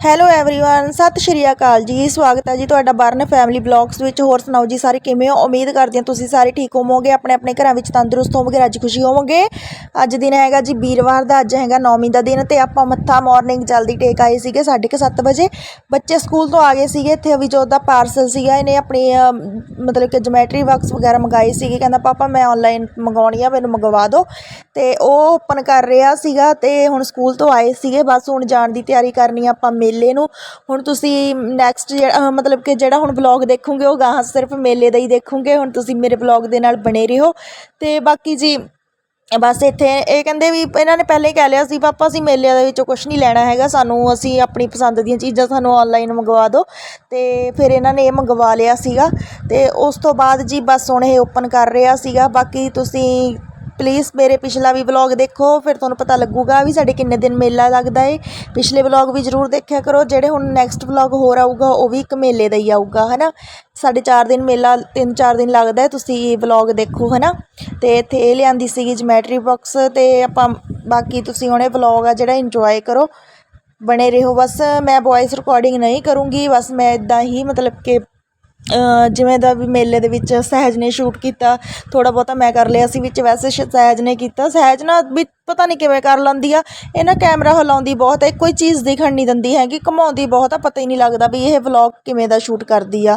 Hello everyone ਸਤਿ ਸ਼੍ਰੀ ਅਕਾਲ ਜੀ ਸਵਾਗਤ ਹੈ ਜੀ ਤੁਹਾਡਾ ਬਰਨ ਫੈਮਿਲੀ ਬਲੌਗਸ ਵਿੱਚ ਹੋਰ ਸੁਣਾਓ ਜੀ ਸਾਰੇ ਕਿਵੇਂ ਹੋ ਉਮੀਦ ਕਰਦੀ ਹਾਂ ਤੁਸੀਂ ਸਾਰੇ ਠੀਕ ਹੋਵੋਗੇ ਆਪਣੇ ਆਪਣੇ ਘਰਾਂ ਵਿੱਚ ਤੰਦਰੁਸਤ ਹੋਵੋਗੇ ਰੱਜ ਖੁਸ਼ੀ ਹੋਵੋਗੇ ਅੱਜ ਦਿਨ ਹੈਗਾ ਜੀ ਵੀਰਵਾਰ ਦਾ ਅੱਜ ਹੈਗਾ ਨੌਮੀ ਦਾ ਦਿਨ ਤੇ ਆਪਾਂ ਮੱਥਾ ਮਾਰਨਿੰਗ ਜਲਦੀ ਟੇਕ ਆਏ ਸੀਗੇ 7:30 ਵਜੇ ਬੱਚੇ ਸਕੂਲ ਤੋਂ ਆ ਗਏ ਸੀਗੇ ਇੱਥੇ ਅਵਿਜੋਤ ਦਾ ਪਾਰਸਲ ਸੀਗਾ ਇਹਨੇ ਆਪਣੀ ਅ, ਮਤਲਬ ਕਿ ਜਮੈਟਰੀ ਬਾਕਸ ਵਗੈਰਾ ਮੰਗਾਏ ਸੀਗੇ ਕਹਿੰਦਾ ਪਾਪਾ ਮੈਂ ਆਨਲਾਈਨ ਮੰਗਾਉਣੀ ਆ ਮੈਨੂੰ ਮੰਗਵਾ ਦਿਓ ਤੇ ਉਹ ਓਪਨ ਕਰ ਰਿਹਾ ਸੀਗਾ ਤੇ ਹੁਣ ਸਕੂਲ ਤੋਂ ਆਏ ਸੀਗੇ ਬਸ ਹੁਣ ਜਾਣ ਦੀ ਤਿਆਰੀ ਕਰਨੀ ਆ ਆਪਾਂ ਮੇਲੇ ਨੂੰ। ਹੁਣ ਤੁਸੀਂ ਨੈਕਸਟ ਮਤਲਬ ਕਿ ਜਿਹੜਾ ਹੁਣ ਵਲੌਗ ਦੇਖੋਗੇ, ਉਹ ਗਾਹਾਂ ਸਿਰਫ ਮੇਲੇ ਦਾ ਹੀ ਦੇਖੋਗੇ। ਹੁਣ ਤੁਸੀਂ ਮੇਰੇ ਵਲੌਗ ਦੇ ਨਾਲ ਬਣੇ ਰਹੋ। ਤੇ ਬਾਕੀ ਜੀ, ਬਸ ਇੱਥੇ ਇਹ ਕਹਿੰਦੇ ਵੀ ਇਹਨਾਂ ਨੇ ਪਹਿਲੇ ਹੀ ਕਹਿ ਲਿਆ ਸੀ ਪਾਪਾ ਅਸੀਂ ਮੇਲਿਆਂ ਦੇ ਵਿੱਚੋਂ ਕੁਝ ਨਹੀਂ ਲੈਣਾ ਹੈਗਾ। ਸਾਨੂੰ ਅਸੀਂ ਆਪਣੀ ਪਸੰਦ ਦੀਆਂ ਚੀਜ਼ਾਂ ਸਾਨੂੰ ਆਨਲਾਈਨ ਮੰਗਵਾ ਦਿਓ। ਤੇ ਫਿਰ ਇਹਨਾਂ ਨੇ ਇਹ ਮੰਗਵਾ ਲਿਆ ਸੀਗਾ। ਤੇ ਉਸ ਤੋਂ ਬਾਅਦ ਜੀ ਬਸ ਹੁਣ ਇਹ ਓਪਨ ਕਰ ਰਿਹਾ ਸੀਗਾ। ਬਾਕੀ ਤੁਸੀਂ ਪਲੀਜ਼ ਮੇਰੇ ਪਿਛਲਾ ਵੀ ਵਲੌਗ ਦੇਖੋ, ਫਿਰ ਤੁਹਾਨੂੰ ਪਤਾ ਲੱਗੂਗਾ ਵੀ ਸਾਡੇ ਕਿੰਨੇ ਦਿਨ ਮੇਲਾ ਲੱਗਦਾ ਏ। ਪਿਛਲੇ ਵਲੌਗ ਵੀ ਜ਼ਰੂਰ ਦੇਖਿਆ ਕਰੋ, ਜਿਹੜੇ ਹੁਣ ਨੈਕਸਟ ਵਲੌਗ ਹੋਰ ਆਊਗਾ, ਉਹ ਵੀ ਇੱਕ ਮੇਲੇ ਦਾ ਹੀ ਆਊਗਾ, ਹਨਾ? ਸਾਡੇ 4 ਦਿਨ ਮੇਲਾ 3-4 ਦਿਨ ਲੱਗਦਾ ਤੁਸੀਂ ਇਹ ਵਲੌਗ ਦੇਖੋ, ਹਨਾ? ਤੇ ਇੱਥੇ ਇਹ ਲਿਆਂਦੀ ਸੀਗੀ ਜਮੈਟਰੀ ਬਾਕਸ ਤੇ ਆਪਾਂ ਬਾਕੀ ਤੁਸੀਂ ਹੁਣੇ ਵਲੌਗ ਆ ਜਿਹੜਾ ਇੰਜੋਏ ਕਰੋ। ਬਣੇ ਰਹੋ ਬਸ, ਮੈਂ ਵੌਇਸ ਰਿਕਾਰਡਿੰਗ ਨਹੀਂ ਕਰੂੰਗੀ, ਬਸ ਮੈਂ ਇਦਾਂ ਹੀ ਮਤਲਬ ਕਿ ਜਿਵੇਂ ਦਾ ਵੀ ਮੇਲੇ ਦੇ ਵਿੱਚ ਸਹਿਜ ਨੇ ਸ਼ੂਟ ਕੀਤਾ ਥੋੜਾ ਬਹੁਤਾ ਮੈਂ ਕਰ ਲਿਆ ਸੀ ਵਿੱਚ ਵੈਸੇ ਸ਼- ਸਹਿਜ ਨੇ ਕੀਤਾ ਸਹਿਜ ਨਾ ਵੀ ਪਤਾ ਨਹੀਂ ਕਿਵੇਂ ਕਰ ਲੈਂਦੀ ਆ ਇਹ ਨਾ ਕੈਮਰਾ ਹਿਲਾਉਂਦੀ ਬਹੁਤ ਹੈ ਕੋਈ ਚੀਜ਼ ਦਿਖਣ ਨਹੀਂ ਦਿੰਦੀ ਹੈਗੀ ਘਮਾਉਂਦੀ ਬਹੁਤ ਆ ਪਤਾ ਹੀ ਨਹੀਂ ਲੱਗਦਾ ਵੀ ਇਹ ਵਲੌਗ ਕਿਵੇਂ ਦਾ ਸ਼ੂਟ ਕਰਦੀ ਆ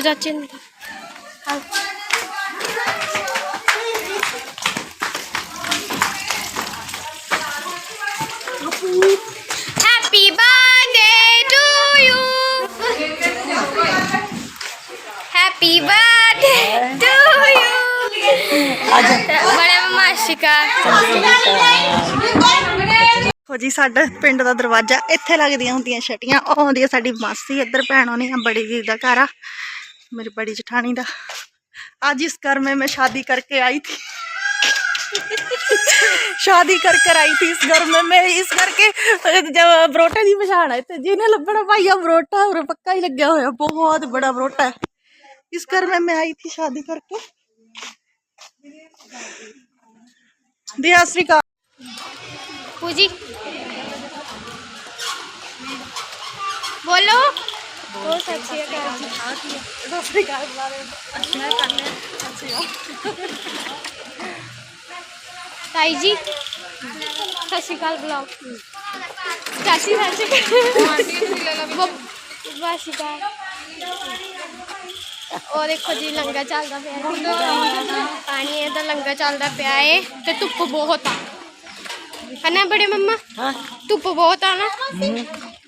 ਚਾਚੇ ਨੂੰ happy birthday to you happy birthday to you ਬੜਾ ਮਾਸ਼ਿਕਾ ਹੋ ਜੀ ਸਾਡਾ ਪਿੰਡ ਦਾ ਦਰਵਾਜ਼ਾ ਇੱਥੇ ਲੱਗਦੀਆਂ ਹੁੰਦੀਆਂ ਛਟੀਆਂ। ਉਹ ਆਉਂਦੀ ਆ ਸਾਡੀ ਮਾਸੀ ਇੱਧਰ ਭੈਣ ਆਉਣੀ ਆ ਬੜੀ ਜੀ ਦਾ ਘਰ ਆ। मेरी बड़ी जठानी का आज इस घर में मैं शादी करके आई थी। शादी कर कर आई थी इस घर में। मैं इस घर के, जब बरोटा की पछाण है जिन्हें लबड़ा भाई बरोटा और पक्का ही लगे हुआ बहुत बड़ा बरोटा है। इस घर में मैं आई थी शादी करके। दिया श्रीकाल पूजी। बोलो। श्री का ਪੂਜੀ ਬੋਲੋ ਬਹੁਤ ਅੱਛੀ ਹੈ ਤਾਈ ਜੀ ਸਤਿ ਸ਼੍ਰੀ ਅਕਾਲ ਬੁਲਾਓ ਚਾਚੀ ਸਤਿ ਸ਼੍ਰੀ ਅਕਾਲ ਬਸ ਸ਼੍ਰੀ ਅਕਾਲ ਉਹ ਦੇਖੋ ਜੀ ਲੰਗਾ ਚੱਲਦਾ ਪਿਆ ਹੈ ਪਾਣੀ ਇਹਦਾ ਲੰਗਾ ਚੱਲਦਾ ਪਿਆ ਏ ਤੇ ਧੁੱਪ ਬਹੁਤ ਆ ਹਨਾ ਬੜੇ ਮੰਮਾ हाँ ਧੁੱਪ ਬਹੁਤ ਆ ਨਾ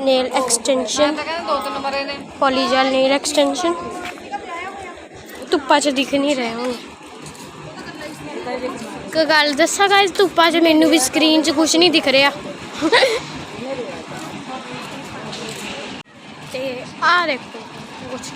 nail extension polygel nail extension ਧੁੱਪਾਂ 'ਚ ਦਿਖ ਨਹੀਂ ਰਹੇ ਹੁਣ ਇੱਕ ਗੱਲ ਦੱਸਾਂ ਗਾਇਸ ਧੁੱਪਾਂ 'ਚ ਮੈਨੂੰ ਵੀ ਸਕਰੀਨ 'ਚ ਕੁਝ ਨਹੀਂ ਦਿਖ ਰਿਹਾ ਤੇ ਆ ਦੇਖੋ ਕੁਛ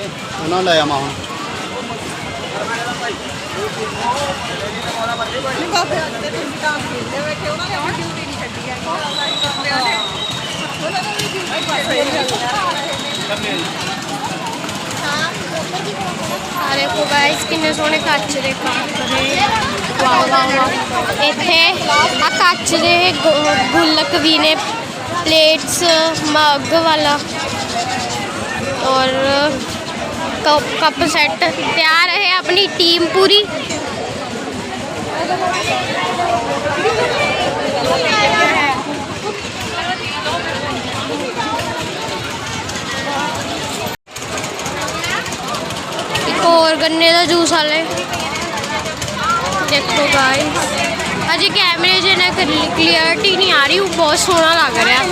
ਉਹਨਾਂ ਲੈ ਆਵਾਂ ਹੁਣ। ਬਾਬੇ ਅੱਜ ਦੇ ਤੁਸੀਂ ਕੰਮ ਖੇਲਦੇ ਬੈਠੇ ਉਹਨਾਂ ਨੇ ਆਪਣੀ ਡਿਊਟੀ ਨਹੀਂ ਛੱਡੀ ਹੈ। ਬਾਬਿਆਂ ਨੇ ਉਹਨਾਂ ਦਾ ਵੀ ਡਿਊਟੀ ਪਾਸੇ ਸਾਰੇ ਕੋ ਗਾਇਸ ਕਿੰਨੇ ਸੋਹਣੇ ਕੱਚ ਦੇ ਕੰਮ ਕਰੇ। ਵਾਹ ਵਾਹ ਵਾਹ। ਇੱਥੇ ਆ ਕੱਚ ਦੇ ਗੁ- ਗੁੱਲਕ ਵੀ ਨੇ ਪਲੇਟਸ ਮੱਗ ਵਾਲਾ। ਔਰ कप सेट। तैयार है अपनी टीम पूरी। एक और गन्ने का जूस वाले देखो गाइस अजय कैमरे जो ना क्लियरिटी नहीं आ रही बहुत सोना लग रहा है।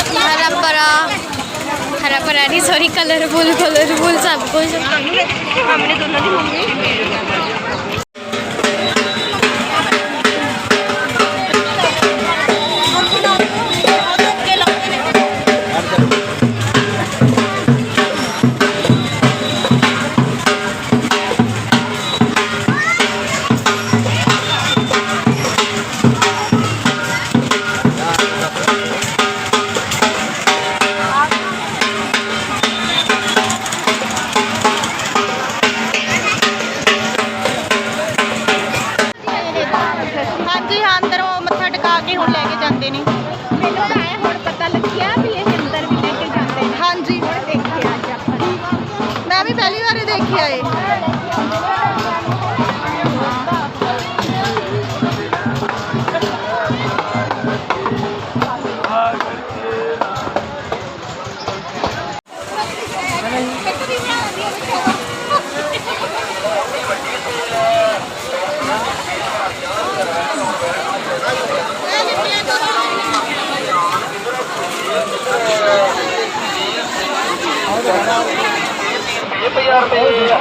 मतलब हरा भरा हरा नहीं सॉरी कलरफुल कलरफुल सब कुछ। ਜਾਂਦੇ ਨੇ ਮੈਨੂੰ ਤਾਂ ਐ ਹੁਣ ਪਤਾ ਲੱਗਿਆ ਵੀ ਇਹ ਅੰਦਰ ਵੀ ਲੈ ਕੇ ਜਾਂਦੇ ਨੇ ਹਾਂਜੀ ਹੁਣ ਦੇਖਿਆ ਅੱਜ ਆਪਾਂ ਮੈਂ ਵੀ ਪਹਿਲੀ ਵਾਰੀ ਦੇਖਿਆ ਏ 1000 ਰੁਪਏ ਇਹ ਆ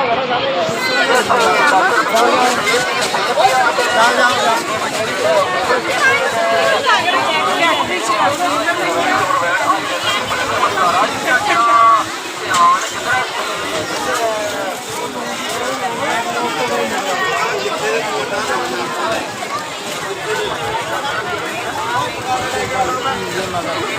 Thank you.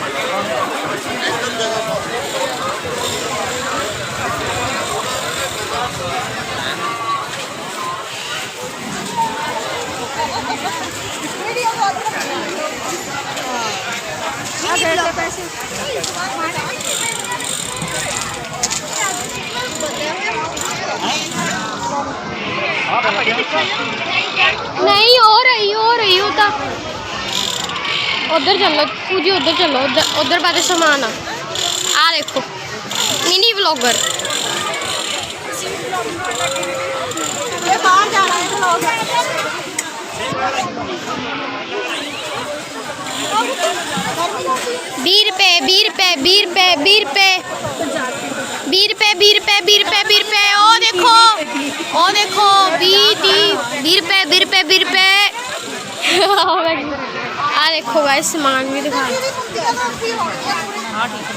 नहीं, हो रही हो रही होता उधर चलो, पूजी, उधर चलो, उधर बारे समान आ। आ देखो, मिनी ब्लॉगर बाहर जा रहा है ब्लॉगर बीर पे बीर पे बीर पे बीर पे बीर पे बीर पे बीर पे बीर पे ओ देखो ओ देखो बी टी बीर पे बीर पे बीर पे आ देखो भाई, सामान भी दिखा। हाँ ठीक है।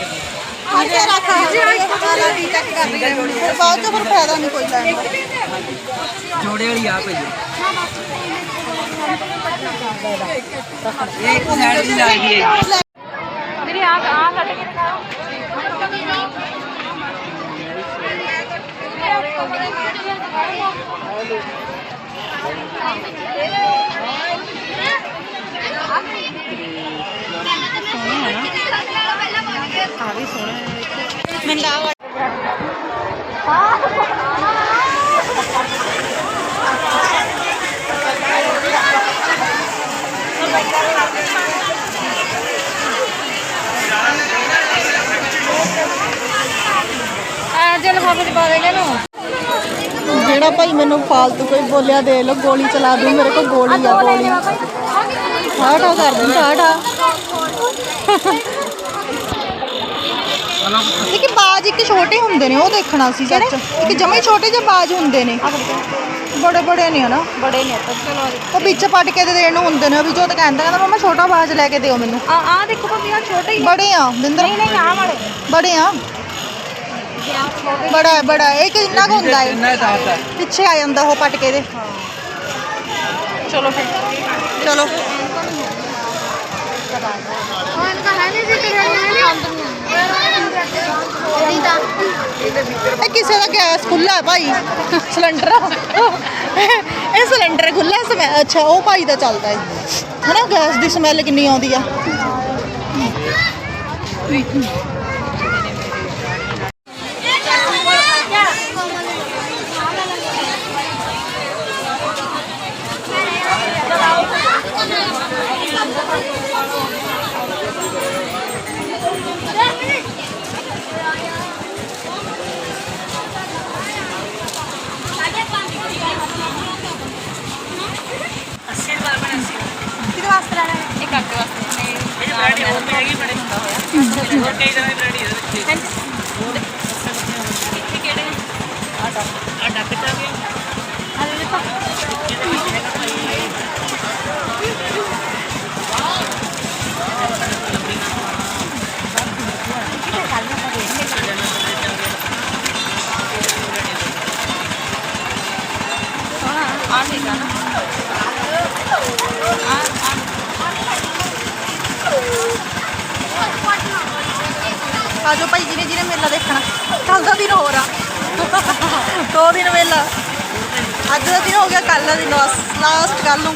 ऐसे रखा है बहुत तो फिर फ़ायदा नहीं कोई लाइन जोड़े वाली आप तो है एक साइड से डाल दिए मेरी आँख आँख हट के दिखाओ सोना है। हाँ। ना ਆ ਵੀ ਸੋਹਣਾ ਹੈ ਮੈਨੂੰ ਤਾਂ ਜਿਹੜਾ ਭਾਈ ਮੈਨੂੰ ਫਾਲਤੂ ਕੋਈ ਬੋਲਿਆ ਦੇ ਲੋ ਗੋਲੀ ਚਲਾ ਦੂੰ ਮੇਰੇ ਕੋਲ ਗੋਲੀ ਆ ਗੋਲੀ। ਹਾਟਾ ਕਰ ਦੂੰ ਹਾਟਾ ਬਾਜ ਇੱਕ ਛੋਟੇ ਹੁੰਦੇ ਨੇ ਉਹ ਦੇਖਣਾ ਸੀ ਸੱਚ ਇੱਕ ਜਮੇ ਛੋਟੇ ਜਿਹੇ ਬਾਜ ਹੁੰਦੇ ਨੇ ਬੜੇ ਬੜੇ ਨੇ ਹਨਾ ਬੜੇ ਨੇ ਤਾਂ ਚਲੋ ਉਹ ਵਿੱਚ ਪੱਟ ਕੇ ਤੇ ਦੇਣ ਨੂੰ ਹੁੰਦੇ ਨੇ ਵੀ ਜੋ ਤਾਂ ਕਹਿੰਦਾ ਕਹਿੰਦਾ ਮਮਾ ਛੋਟਾ ਬਾਜ ਲੈ ਕੇ ਦਿਓ ਮੈਨੂੰ ਆ ਆ ਦੇਖੋ ਭਾਬੀ ਆ ਛੋਟੇ ਹੀ ਬੜੇ ਆ ਬਿੰਦਰ ਨਹੀਂ ਨਹੀਂ ਆ ਵਾਲੇ ਬੜੇ ਆ ਬੜਾ ਹੈ ਬੜਾ ਹੈ ਇਹ ਕਿੰਨਾ ਕੁ ਹੁੰਦਾ ਹੈ ਪਿੱਛੇ ਆ ਜਾਂਦਾ ਉਹ ਪੱਟ ਕੇ ਦੇ ਚਲੋ ਫਿਰ ਚਲੋ और इनका है नहीं जिक्र है ਇਹ ਕਿਸੇ ਦਾ ਗੈਸ ਖੁੱਲਾ ਹੈ ਭਾਈ? ਸਿਲੰਡਰ ਇਹ ਸਿਲੰਡਰ ਖੁੱਲਾ ਸਮੈ ਅੱਛਾ, ਉਹ ਭਾਈ ਦਾ ਚੱਲਦਾ ਹੈ। ਹਨਾ, ਗੈਸ ਦੀ ਸਮੈਲ ਕਿੰਨੀ ਆਉਂਦੀ ਆ। and ਆ ਜਾਓ ਭਾਈ ਜਿਹਨੇ ਜਿਹਨੇ ਮੇਲਾ ਦੇਖਣਾ ਕੱਲ ਦਾ ਦਿਨ ਹੋਰ ਆ ਦੋ ਦਿਨ ਮੇਲਾ ਅੱਜ ਦਾ ਦਿਨ ਹੋ ਗਿਆ ਕੱਲ ਦਾ ਦਿਨ ਲਾਸਟ ਕੱਲ ਨੂੰ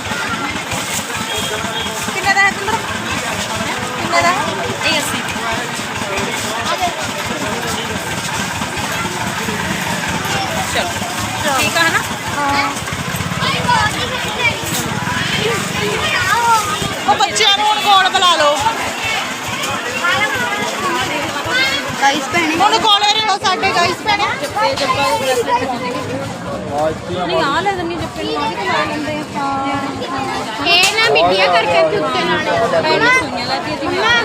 ਕਿੰਨੇ ਦਾ ਹੈ ਤੁੰਦਰ ਕਿੰਨੇ ਦਾ ਹੈ ਇਹ ਅਸੀਂ ਚਲੋ ਠੀਕ ਆ ਨਾ ਉਹ ਬੱਚਿਆਂ ਨੂੰ ਹੁਣ ਕੋਲ ਗਾਈਸ ਭੈਣੇ। ਹੁਣ ਕੋਲੇ ਰਹੋ ਸਾਡੇ ਗਾਈਸ ਭੈਣੇ। ਜੱਪੇ ਜੱਪਾ ਦਾ ਬ੍ਰੈਸਲੇਟ ਨਹੀਂ ਆ ਲੈ ਦੰਨੀ ਜੱਪੇ ਨੂੰ ਆ ਕੇ ਲਾ ਲੈਂਦੇ ਇਹ ਨਾ ਮਿੱਟੀਆਂ ਕਰਕੇ ਉੱਤੇ ਲਾਣੇ ਪਹਿਲਾਂ ਸੁਣਿਆ ਲੱਗਦੀ ਸੀ ਮੈਂ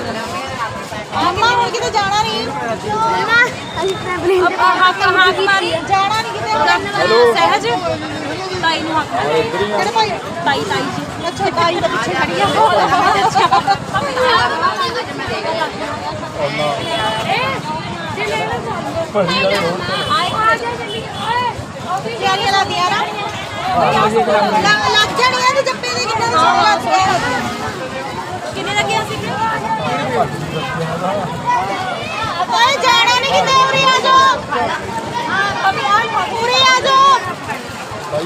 ਅੰਮਾ ਹੁਣ ਕਿਤੇ ਜਾਣਾ ਨਹੀਂ? ਅੰਮਾ ਅਸੀਂ ਪ੍ਰੈਬਲਮ ਆਪਾਂ ਹੱਥ ਹੱਥ ਮਾਰੀ। ਜਾਣਾ ਨਹੀਂ ਕਿਤੇ? ਸਹਿਜ? ਤਾਈ ਨੂੰ ਹੱਥ ਕਿਹੜੇ ਭਾਈ? ਤਾਈ ਤਾਈ ਜੀ। ਅੱਛਾ ਤਾਈ ਦੇ ਪਿੱਛੇ ਖੜੀ ਆ। ਬਹੁਤ ਅੱਛਾ ਨਾ ਲੱਗ ਲੱਗ ਜਾਣੀਆਂ ਤੇ ਜੱਪੇ ਦੇ ਕਿੰਨੇ ਸੋਹਣੇ ਲੱਗਦੇ ਆ ਕਿੰਨੇ ਲੱਗਿਆ ਸੀ ਓਏ ਜਾਣਾ ਨਹੀਂ ਕਿਤੇ ਉਰੇ ਆ ਜਾਓ ਉਰੇ ਆ ਜਾਓ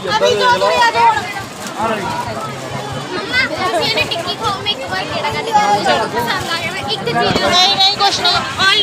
ਅਭੀ ਜੋ ਉਰੇ ਆ ਜਾਓ ਅਸੀਂ ਇਹਨੇ ਟਿੱਕੀ ਖਾਓ ਮੈਂ ਇੱਕ ਵਾਰ ਕਿਹੜਾ ਕੱਢ ਕੇ ਚਲੋ ਪਸੰਦ ਆ ਗਿਆ ਮੈਂ ਇੱਕ ਚੀਜ਼ ਨਹੀਂ ਨਹੀਂ ਕੁਛ ਨਹੀਂ ਓਨਲੀ ਵਨ ਨਹੀਂ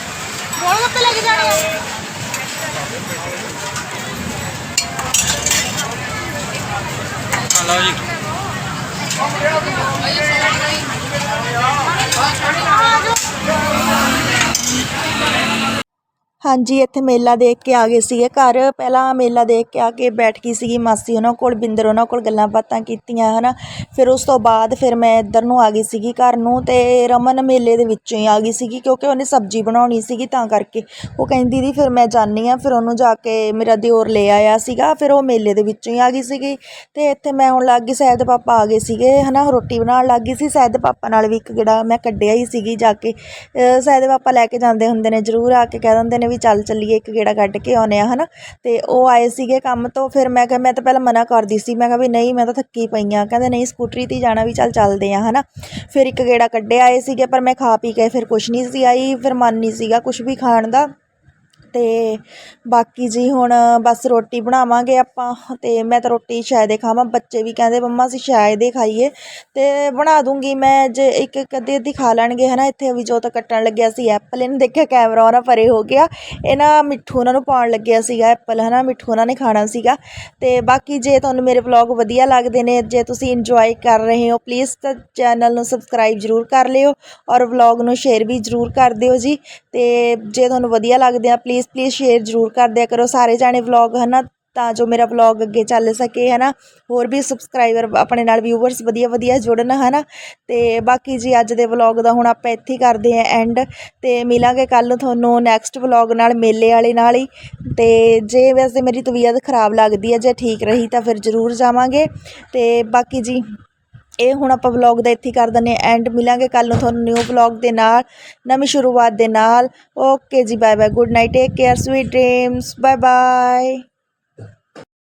ਲਓ ਜੀ। ਹਾਂਜੀ, ਇੱਥੇ ਮੇਲਾ ਦੇਖ ਕੇ ਆ ਗਏ ਸੀਗੇ। ਘਰ ਪਹਿਲਾਂ ਮੇਲਾ ਦੇਖ ਕੇ ਆ ਕੇ ਬੈਠ ਗਈ ਸੀਗੀ ਮਾਸੀ ਉਹਨਾਂ ਕੋਲ, ਬਿੰਦਰ ਉਹਨਾਂ ਕੋਲ ਗੱਲਾਂ ਬਾਤਾਂ ਕੀਤੀਆਂ ਹੈ ਨਾ ਫਿਰ ਉਸ ਤੋਂ ਬਾਅਦ ਫਿਰ ਮੈਂ ਇੱਧਰ ਨੂੰ ਆ ਗਈ ਸੀਗੀ ਘਰ ਨੂੰ ਅਤੇ ਰਮਨ ਮੇਲੇ ਦੇ ਵਿੱਚੋਂ ਹੀ ਆ ਗਈ ਸੀਗੀ ਕਿਉਂਕਿ ਉਹਨੇ ਸਬਜ਼ੀ ਬਣਾਉਣੀ ਸੀਗੀ ਤਾਂ ਕਰਕੇ। ਉਹ ਕਹਿੰਦੀ ਦੀ ਫਿਰ ਮੈਂ ਜਾਂਦੀ ਹਾਂ। ਫਿਰ ਉਹਨੂੰ ਜਾ ਕੇ ਮੇਰਾ ਦਿਓਰ ਲੈ ਆਇਆ ਸੀਗਾ, ਫਿਰ ਉਹ ਮੇਲੇ ਦੇ ਵਿੱਚੋਂ ਹੀ ਆ ਗਈ ਸੀਗੀ। ਅਤੇ ਇੱਥੇ ਮੈਂ ਹੁਣ ਲੱਗ ਗਈ ਸ਼ਾਇਦ ਪਾਪਾ ਆ ਗਏ ਸੀਗੇ ਹੈ ਨਾ ਰੋਟੀ ਬਣਾਉਣ ਲੱਗ ਗਈ ਸੀ ਸ਼ਾਇਦ ਦੇ ਪਾਪਾ ਨਾਲ ਵੀ ਇੱਕ ਗੇੜਾ ਮੈਂ ਕੱਢਿਆ ਹੀ ਸੀਗੀ ਜਾ ਕੇ। ਸ਼ਾਇਦ ਪਾਪਾ ਲੈ ਕੇ ਜਾਂਦੇ ਹੁੰਦੇ ਨੇ, ਜ਼ਰੂਰ ਆ ਕੇ ਕਹਿ ਦਿੰਦੇ ਨੇ ਵੀ ਚੱਲ ਚੱਲੀਏ ਇੱਕ ਗੇੜਾ ਕੱਢ ਕੇ ਆਉਂਦੇ ਆ ਹਨਾ। ਤੇ ਉਹ ਆਏ ਸੀਗੇ ਕੰਮ ਤੋਂ, ਫਿਰ ਮੈਂ ਕਿਹਾ, ਮੈਂ ਤਾਂ ਪਹਿਲਾਂ ਮਨਾ ਕਰਦੀ ਸੀ। ਮੈਂ ਕਿਹਾ ਵੀ ਨਹੀਂ, ਮੈਂ ਤਾਂ ਥੱਕੀ ਪਈ ਆ ਕਹਿੰਦੇ, ਨਹੀਂ, ਸਕੂਟਰੀ 'ਤੇ ਜਾਣਾ ਵੀ ਚੱਲ ਚੱਲਦੇ ਆ ਹਨਾ। ਫਿਰ ਇੱਕ ਗੇੜਾ ਕੱਢੇ ਆਏ ਸੀਗੇ, ਪਰ ਮੈਂ ਖਾ ਪੀ ਕੇ ਫਿਰ ਕੁਛ ਨਹੀਂ ਸੀ ਆਈ, ਫਿਰ ਮਨ ਨਹੀਂ ਸੀਗਾ ਕੁਛ ਵੀ ਖਾਣ ਦਾ। ਅਤੇ ਬਾਕੀ ਜੀ ਹੁਣ ਬਸ ਰੋਟੀ ਬਣਾਵਾਂਗੇ ਆਪਾਂ ਅਤੇ ਮੈਂ ਤਾਂ ਰੋਟੀ ਸ਼ਾਇਦ ਹੀ ਖਾਵਾਂ, ਬੱਚੇ ਵੀ ਕਹਿੰਦੇ ਮੰਮਾ ਅਸੀਂ ਸ਼ਾਇਦ ਹੀ ਖਾਈਏ ਅਤੇ ਬਣਾ ਦੂੰਗੀ ਮੈਂ ਜੇ ਇੱਕ ਇੱਕ ਅੱਧੀ ਅੱਧੀ ਖਾ ਲੈਣਗੇ ਹਨਾ, ਇੱਥੇ ਵੀ ਜੋ ਤਾਂ ਕੱਟਣ ਲੱਗਿਆ ਸੀ ਐਪਲ, ਇਹਨੇ ਦੇਖਿਆ ਕੈਮਰਾ ਉਹਨਾਂ ਪਰੇ ਹੋ ਗਿਆ ਇਹ ਨਾ ਮਿੱਠੂ ਉਹਨਾਂ ਨੂੰ ਪਾਉਣ ਲੱਗਿਆ ਸੀਗਾ ਐਪਲ ਹੈ ਨਾ ਮਿੱਠੂ ਉਹਨਾਂ ਨੇ ਖਾਣਾ ਸੀਗਾ ਅਤੇ ਬਾਕੀ ਜੇ ਤੁਹਾਨੂੰ ਮੇਰੇ ਵਲੌਗ ਵਧੀਆ ਲੱਗਦੇ ਨੇ, ਜੇ ਤੁਸੀਂ ਇੰਜੋਏ ਕਰ ਰਹੇ ਹੋ ਪਲੀਜ਼ ਤਾਂ ਚੈਨਲ ਨੂੰ ਸਬਸਕ੍ਰਾਈਬ ਜ਼ਰੂਰ ਕਰ ਲਿਓ ਔਰ ਵਲੌਗ ਨੂੰ ਸ਼ੇਅਰ ਵੀ ਜ਼ਰੂਰ ਕਰ ਦਿਓ ਜੀ ਅਤੇ ਜੇ ਤੁਹਾਨੂੰ ਵਧੀਆ ਲੱਗਦੇ ਆ ਪਲੀਜ਼ ਪਲੀਜ਼ ਸ਼ੇਅਰ ਜ਼ਰੂਰ ਕਰ ਦਿਆ ਕਰੋ। ਸਾਰੇ ਜਾਣੇ ਵਲੌਗ ਹਨਾ, ਤਾਂ ਜੋ ਮੇਰਾ ਵਲੌਗ ਅੱਗੇ ਚੱਲ ਸਕੇ, ਹਨਾ। ਹੋਰ ਵੀ ਸਬਸਕ੍ਰਾਈਬਰ ਆਪਣੇ ਨਾਲ ਵਿਊਵਰਸ ਵਧੀਆ ਵਧੀਆ ਜੁੜਨ, ਹਨਾ। ਤੇ ਬਾਕੀ ਜੀ, ਅੱਜ ਦੇ ਵਲੌਗ ਦਾ ਹੁਣ ਆਪਾਂ ਇੱਥੇ ਕਰਦੇ ਆਂ ਐਂਡ ਤੇ ਮਿਲਾਂਗੇ ਕੱਲ ਤੁਹਾਨੂੰ ਨੈਕਸਟ ਵਲੌਗ ਨਾਲ, ਮੇਲੇ ਵਾਲੇ ਨਾਲ ਹੀ। ਤੇ ਜੇ ਵੈਸੇ ਮੇਰੀ ਤਬੀਅਤ ਖਰਾਬ ਲੱਗਦੀ ਹੈ, ਜੇ ਠੀਕ ਰਹੀ ਤਾਂ ਫਿਰ ਜ਼ਰੂਰ ਜਾਵਾਂਗੇ। ਤੇ ਬਾਕੀ ਜੀ ਇਹ ਹੁਣ ਆਪਾਂ ਵਲੌਗ ਦਾ ਇੱਥੇ ਕਰ ਦਿੰਦੇ ਹਾਂ। ਐਂਡ ਮਿਲਾਂਗੇ ਕੱਲ ਨੂੰ ਤੁਹਾਨੂੰ ਨਿਊ ਵਲੌਗ ਦੇ ਨਾਲ, ਨਵੀਂ ਸ਼ੁਰੂਆਤ ਦੇ ਨਾਲ। ਓਕੇ ਜੀ bye bye good night take care sweet dreams bye bye